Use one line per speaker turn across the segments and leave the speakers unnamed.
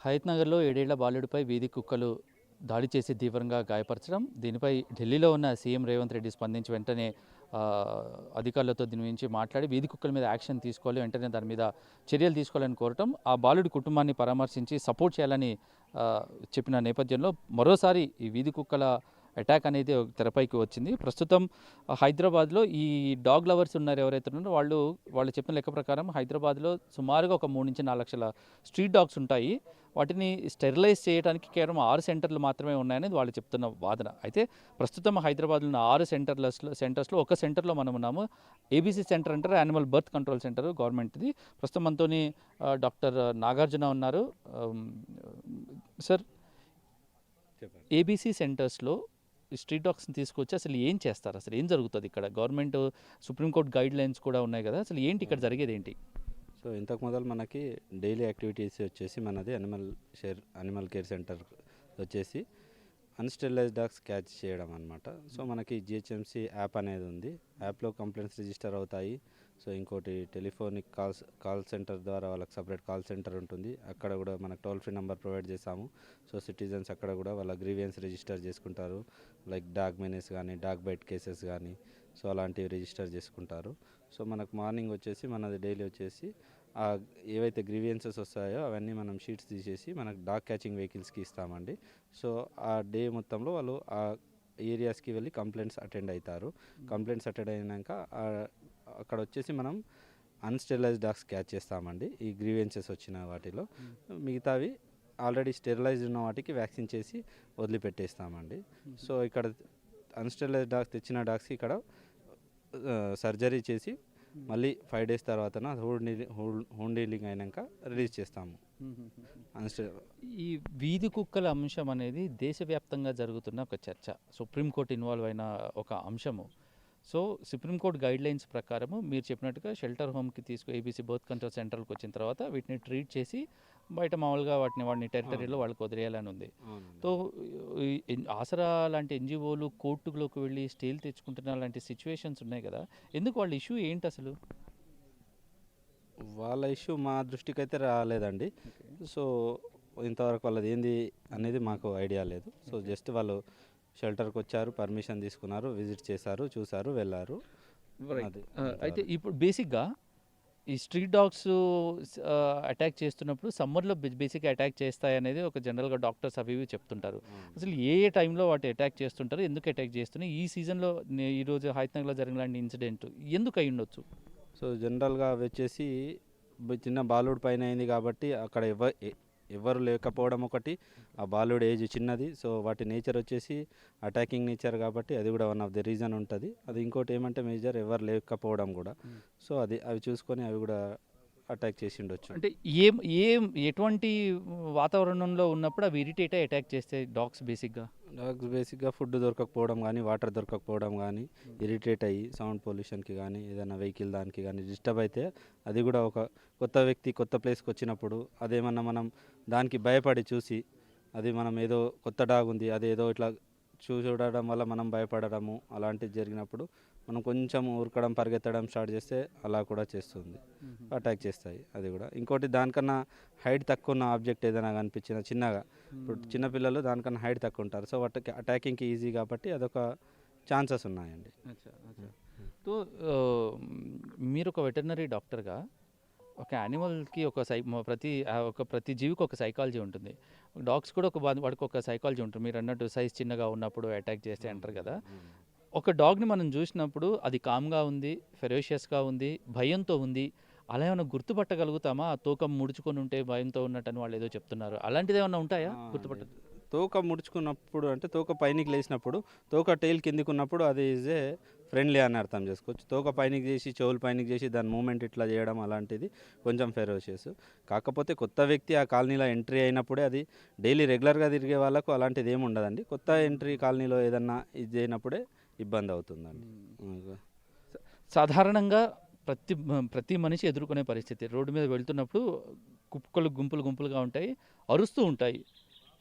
హయత్నగర్లో ఏడేళ్ళ బాలుడిపై వీధి కుక్కలు దాడి చేసి తీవ్రంగా గాయపరచడం దీనిపై ఢిల్లీలో ఉన్న సీఎం రేవంత్ రెడ్డి స్పందించి వెంటనే అధికారులతో దీని గురించి మాట్లాడి వీధి కుక్కల మీద యాక్షన్ తీసుకోవాలి వెంటనే దాని మీద చర్యలు తీసుకోవాలని కోరటం ఆ బాలుడి కుటుంబాన్ని పరామర్శించి సపోర్ట్ చేయాలని చెప్పిన నేపథ్యంలో మరోసారి ఈ వీధి కుక్కల అటాక్ అనేది తెరపైకి వచ్చింది. ప్రస్తుతం ఆ, హైదరాబాద్లో ఈ డాగ్ లవర్స్ ఉన్నారు ఎవరైతే ఉన్నారో వాళ్ళు వాళ్ళు చెప్పిన లెక్క ప్రకారం హైదరాబాద్లో సుమారుగా ఒక మూడు నుంచి నాలుగు లక్షల స్ట్రీట్ డాగ్స్ ఉంటాయి. వాటిని స్టెరిలైజ్ చేయడానికి కేవలం ఆరు సెంటర్లు మాత్రమే ఉన్నాయనేది వాళ్ళు చెప్తున్న వాదన. అయితే ప్రస్తుతం హైదరాబాద్లో ఉన్న ఆరు సెంటర్లలో సెంటర్స్లో ఒక సెంటర్లో మనం ఉన్నాము. ఏబీసీ సెంటర్ అంటారు యానిమల్ బర్త్ కంట్రోల్ సెంటర్ గవర్నమెంట్ది. ప్రస్తుతం మనతోని ఆ, డాక్టర్ నాగార్జున ఉన్నారు. సార్ ఏబీసీ సెంటర్స్లో స్ట్రీట్ డాగ్స్ని తీసుకొచ్చి అసలు ఏం చేస్తారు? అసలు ఏం జరుగుతుంది ఇక్కడ? గవర్నమెంట్ సుప్రీంకోర్టు గైడ్ లైన్స్ కూడా ఉన్నాయి కదా? అసలు ఏంటి ఇక్కడ జరిగేది ఏంటి?
సో ఇంతకు మొదలు మనకి డైలీ యాక్టివిటీస్ వచ్చేసి మనది animal share animal care centre వచ్చేసి అన్స్టెరిలైజ్ డాగ్స్ క్యాచ్ చేయడం అనమాట సో మనకి జిహెచ్ఎంసి యాప్ అనేది ఉంది. యాప్లో కంప్లైంట్స్ రిజిస్టర్ అవుతాయి. సో ఇంకోటి టెలిఫోనిక్ కాల్స్ కాల్ సెంటర్ ద్వారా వాళ్ళకి సపరేట్ కాల్ సెంటర్ ఉంటుంది. అక్కడ కూడా మనకు టోల్ ఫ్రీ నెంబర్ ప్రొవైడ్ చేసాము సో సిటిజన్స్ అక్కడ కూడా వాళ్ళ గ్రీవియన్స్ రిజిస్టర్ చేసుకుంటారు. లైక్ డాగ్ మెనేస్ కానీ డాగ్ బైట్ కేసెస్ కానీ సో అలాంటివి రిజిస్టర్ చేసుకుంటారు. సో మనకు మార్నింగ్ వచ్చేసి మనది డైలీ వచ్చేసి ఏవైతే గ్రీవియన్సెస్ వస్తాయో అవన్నీ మనం షీట్స్ తీసేసి మనకు డాగ్ క్యాచింగ్ వెహికల్స్కి ఇస్తామండి. సో ఆ డే మొత్తంలో వాళ్ళు ఆ ఏరియాస్కి వెళ్ళి కంప్లైంట్స్ అటెండ్ అవుతారు కంప్లైంట్స్ అటెండ్ అయినాక అక్కడ వచ్చేసి మనం అన్స్టెరిలైజ్ డాగ్స్ క్యాచ్ చేస్తామండి. ఈ గ్రీవియన్సెస్ వచ్చిన వాటిలో. మిగతావి ఆల్రెడీ స్టెరిలైజ్డ్ ఉన్న వాటికి వ్యాక్సిన్ చేసి వదిలిపెట్టేస్తామండి. సో ఇక్కడ అన్స్టెరిలైజ్ డాగ్స్ తెచ్చిన డాగ్స్కి ఇక్కడ సర్జరీ చేసి మళ్ళీ ఫైవ్ డేస్ తర్వాత హోల్డ్ హోమ్ డీలింగ్ అయినాక రిలీజ్ చేస్తాము.
ఈ వీధి కుక్కల అంశం అనేది దేశవ్యాప్తంగా జరుగుతున్న ఒక చర్చ. సుప్రీంకోర్టు ఇన్వాల్వ్ అయిన ఒక అంశము. సో సుప్రీంకోర్టు గైడ్ లైన్స్ ప్రకారము మీరు చెప్పినట్టుగా షెల్టర్ హోమ్కి తీసుకు ఏబీసీ బర్త్ కంట్రోల్ సెంటర్కి వచ్చిన తర్వాత వీటిని ట్రీట్ చేసి బయట మామూలుగా వాటిని వాడిని టెరిటరీలో వాళ్ళకి వదిలేయాలని ఉంది సో ఆసరా లాంటి ఎన్జిఓలు కోర్టులోకి వెళ్ళి స్టేలు తెచ్చుకుంటున్న లాంటి సిచ్యువేషన్స్ ఉన్నాయి కదా ఎందుకు వాళ్ళ ఇష్యూ ఏంటి అసలు?
వాళ్ళ ఇష్యూ మా దృష్టికి అయితే రాలేదండి. సో ఇంతవరకు వాళ్ళది ఏంది అనేది మాకు ఐడియా లేదు. సో జస్ట్ వాళ్ళు షెల్టర్కి వచ్చారు పర్మిషన్ తీసుకున్నారు విజిట్ చేశారు చూశారు వెళ్ళారు.
అయితే ఇప్పుడు బేసిక్గా ఈ స్ట్రీట్ డాగ్స్ అటాక్ చేస్తున్నప్పుడు సమ్మర్లో బేసిక్గా అటాక్ చేస్తాయి అనేది ఒక జనరల్గా డాక్టర్స్ అవి ఇవి చెప్తుంటారు. అసలు ఏ ఏ టైంలో వాటి అటాక్ చేస్తుంటారు ఎందుకు అటాక్ చేస్తున్నాయి ఈ సీజన్లో ఈరోజు హైతనగర్లో జరిగిన లాంటి ఇన్సిడెంట్ ఎందుకు అయి ఉండొచ్చు?
సో జనరల్గా అవి వచ్చేసి చిన్న బాలుడు పైన అయింది కాబట్టి అక్కడ ఎవ ఎవరు లేకపోవడం ఒకటి ఆ బాలుడు ఏజ్ చిన్నది సో వాటి నేచర్ వచ్చేసి అటాకింగ్ నేచర్ కాబట్టి అది కూడా వన్ ఆఫ్ ది రీజన్ ఉంటుంది. అది ఇంకోటి ఏమంటే మేజర్ ఎవరు లేకపోవడం కూడా. సో అది అవి చూసుకొని అవి కూడా అటాక్ చేసి ఉండొచ్చు.
అంటే ఏం ఏం ఎటువంటి వాతావరణంలో ఉన్నప్పుడు అవి ఇరిటేట్ అయి అటాక్ చేస్తే డాగ్స్ బేసిక్గా?
డాగ్స్ బేసిక్గా ఫుడ్ దొరకకపోవడం కానీ వాటర్ దొరకకపోవడం కానీ ఇరిటేట్ అయ్యి సౌండ్ పొల్యూషన్కి కానీ ఏదైనా వెహికల్ దానికి కానీ డిస్టర్బ్ అయితే అది కూడా ఒక కొత్త వ్యక్తి కొత్త ప్లేస్కి వచ్చినప్పుడు అదేమన్నా మనం దానికి భయపడి చూసి అది మనం ఏదో కొత్త డాగ్ ఉంది అది ఏదో ఇట్లా చూడడం వల్ల మనం భయపడడము అలాంటివి జరిగినప్పుడు మనం కొంచెం ఉరకడం పరిగెత్తడం స్టార్ట్ చేస్తే అలా కూడా చేస్తుంది. అటాక్ చేస్తాయి అది కూడా. ఇంకోటి దానికన్నా హైట్ తక్కువ ఉన్న ఆబ్జెక్ట్ ఏదైనా కనిపించిన చిన్నగా. ఇప్పుడు చిన్నపిల్లలు దానికన్నా హైట్ తక్కువ ఉంటారు. సో వాటికి అటాకింగ్కి ఈజీ కాబట్టి అదొక ఛాన్సెస్ ఉన్నాయండి.
మీరు ఒక వెటర్నరీ డాక్టర్గా ఒక యానిమల్కి ఒక సై ప్రతి ఒక ప్రతి జీవికి ఒక సైకాలజీ ఉంటుంది. డాగ్స్ కూడా ఒక వాడికి ఒక సైకాలజీ ఉంటుంది. మీరు అన్నట్టు సైజ్ చిన్నగా ఉన్నప్పుడు అటాక్ చేస్తే అంటారు కదా. ఒక డాగ్ని మనం చూసినప్పుడు అది కామ్గా ఉంది ఫెరోషియస్గా ఉంది భయంతో ఉంది. అలా ఏమైనా గుర్తుపట్టగలుగుతామా? ఆ తూకం ముడుచుకొని ఉంటే భయంతో ఉన్నట్టని వాళ్ళు ఏదో చెప్తున్నారు. అలాంటిది ఏమైనా ఉంటాయా? గుర్తుపట్ట
తోక ముడుచుకున్నప్పుడు అంటే తోక పైనకి లేచినప్పుడు తోక టైల్ కిందికి ఉన్నప్పుడు అది ఈజ్ ఏ ఫ్రెండ్లీ అని అర్థం చేసుకోవచ్చు. తోక పైనకి చేసి చెవులు పైనకి చేసి దాని మూమెంట్ ఇట్లా చేయడం అలాంటిది కొంచెం ఫెరోషియస్. కాకపోతే కొత్త వ్యక్తి ఆ కాలనీలో ఎంట్రీ అయినప్పుడే అది డైలీ రెగ్యులర్గా తిరిగే వాళ్ళకు అలాంటిది ఏమి ఉండదండి. కొత్త ఎంట్రీ కాలనీలో ఏదన్నా ఇది చేయనప్పుడే ఇబ్బంది అవుతుందండి.
సాధారణంగా ప్రతి ప్రతి మనిషి ఎదుర్కొనే పరిస్థితి. రోడ్డు మీద వెళ్తున్నప్పుడు కుక్కలు గుంపులు గుంపులుగా ఉంటాయి అరుస్తూ ఉంటాయి.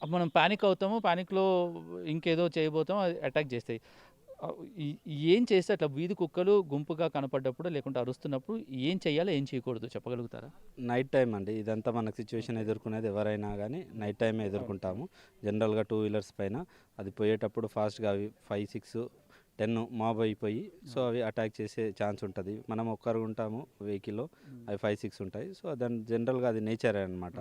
మనం ప్యానిక్ అవుతాము ప్యానిక్లో ఇంకేదో చేయబోతాం అది అటాక్ చేస్తాయి. ఏం చేస్తే అట్లా వీధి కుక్కలు గుంపుగా కనపడ్డప్పుడు లేకుంటే అరుస్తున్నప్పుడు ఏం చేయాలో ఏం చేయకూడదు చెప్పగలుగుతారా?
నైట్ టైం అండి. ఇదంతా మనకు సిచ్యువేషన్ ఎదుర్కొనేది ఎవరైనా కానీ నైట్ టైమే ఎదుర్కొంటాము. జనరల్గా టూ వీలర్స్ పైన అది పోయేటప్పుడు ఫాస్ట్గా అవి ఫైవ్ సిక్స్ టెన్ మాబ్ అయిపోయి సో అవి అటాక్ చేసే ఛాన్స్ ఉంటుంది. మనం ఒక్కరు ఉంటాము వెహికల్లో అవి ఫైవ్ సిక్స్ ఉంటాయి. సో దాని జనరల్గా అది నేచర్ అనమాట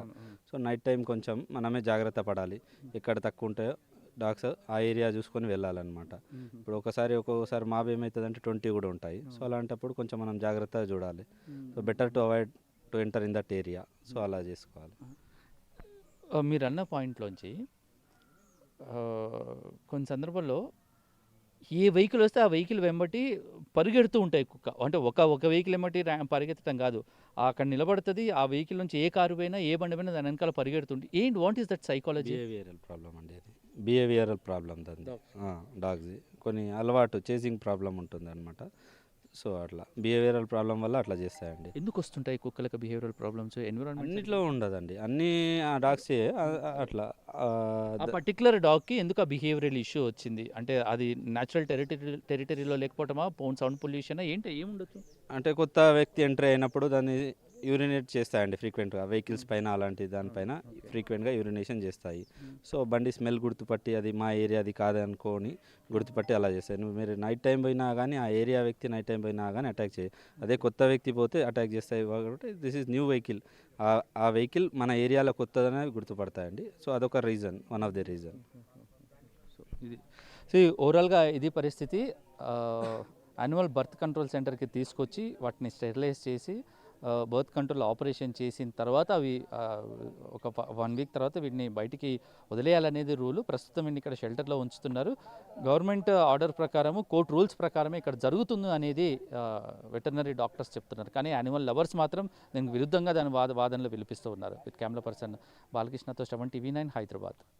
సో నైట్ టైం కొంచెం మనమే జాగ్రత్త పడాలి. ఎక్కడ తక్కువ ఉంటాయో డాగ్స్ ఆ ఏరియా చూసుకొని వెళ్ళాలన్నమాట. ఇప్పుడు ఒకసారి ఒక్కొక్కసారి మాబ్ ఏమవుతుంది అంటే ట్వంటీ కూడా ఉంటాయి. సో అలాంటప్పుడు కొంచెం మనం జాగ్రత్తగా చూడాలి. So better to avoid to enter in that area. So అలా చేసుకోవాలి.
మీరు అన్న పాయింట్లోంచి కొన్ని సందర్భాల్లో ఏ వెహికల్ వస్తే ఆ వెహికల్ వెంబటి పరిగెడుతూ ఉంటాయి కుక్క. అంటే ఒక ఒక వెహికల్ వెంబటి పరిగెత్తడం కాదు. అక్కడ నిలబడుతుంది ఆ వెహికల్ నుంచి ఏ కారు పోయినా ఏ బండి పోయినా దాని వెనకాల పరిగెడుతుంది ఏంటి what is that psychology
problem అండి అది. బిహేవియరల్ ప్రాబ్లం దాన్ని డాగ్స్ కొన్ని అలవాటు చేసింగ్ ప్రాబ్లం ఉంటుంది అనమాట సో అట్లా. బిహేవియరల్ ప్రాబ్లం వల్ల అట్లా చేస్తాయండి.
ఎందుకు వస్తుంటాయి కుక్కలకు బిహేవియరల్ ప్రాబ్లమ్స్? ఎన్విరాన్మెంట్
అన్నిట్లో ఉండదండి. అన్ని ఆ డాగ్స్ అట్లా.
పర్టికులర్ డాగ్కి ఎందుకు ఆ బిహేవియరల్ ఇష్యూ వచ్చింది? అంటే అది న్యాచురల్ టెరిటరీ టెరిటరీలో లేకపోవటమా? పౌన్ సౌండ్ పొల్యూషన్ ఏంటి? ఏముండొచ్చు?
అంటే కొత్త వ్యక్తి ఎంటర్ అయినప్పుడు దాన్ని యూరినేట్ చేస్తాయండి ఫ్రీక్వెంట్గా వెహికల్స్ పైన అలాంటి దానిపైన ఫ్రీక్వెంట్గా యూరినేషన్ చేస్తాయి. సో బండి స్మెల్ గుర్తుపట్టి అది మా ఏరియా అది కాదనుకొని గుర్తుపట్టి అలా చేస్తాయి. నువ్వు మీరు నైట్ టైం పోయినా కానీ ఆ ఏరియా వ్యక్తి నైట్ టైం పోయినా కానీ అటాక్ చేయి. అదే కొత్త వ్యక్తి పోతే అటాక్ చేస్తాయి కాబట్టి దిస్ ఈజ్ న్యూ వెహికల్ ఆ వెహికల్ మన ఏరియాలో కొత్తదనే గుర్తుపడతాయండి. సో అదొక reason one of the reason
so ఇది సో ఓవరాల్గా ఇది పరిస్థితి యాన్యువల్ బర్త్ కంట్రోల్ సెంటర్కి తీసుకొచ్చి వాటిని స్టెరిలైజ్ చేసి బర్త్ కంట్రోల్ ఆపరేషన్ చేసిన తర్వాత అవి ఒక వన్ వీక్ తర్వాత వీటిని బయటికి వదిలేయాలనేది రూలు. ప్రస్తుతం వీటిని ఇక్కడ షెల్టర్లో ఉంచుతున్నారు. గవర్నమెంట్ ఆర్డర్ ప్రకారము కోర్ట్ రూల్స్ ప్రకారమే ఇక్కడ జరుగుతుంది అనేది వెటర్నరీ డాక్టర్స్ చెప్తున్నారు. కానీ యానిమల్ లవర్స్ మాత్రం దీనికి విరుద్ధంగా దాని వాద వాదనలు వినిపిస్తూ ఉన్నారు. విత్ కెమెరా పర్సన్ బాలకృష్ణతో శ్రవణ్ టీవీ నైన్ హైదరాబాద్.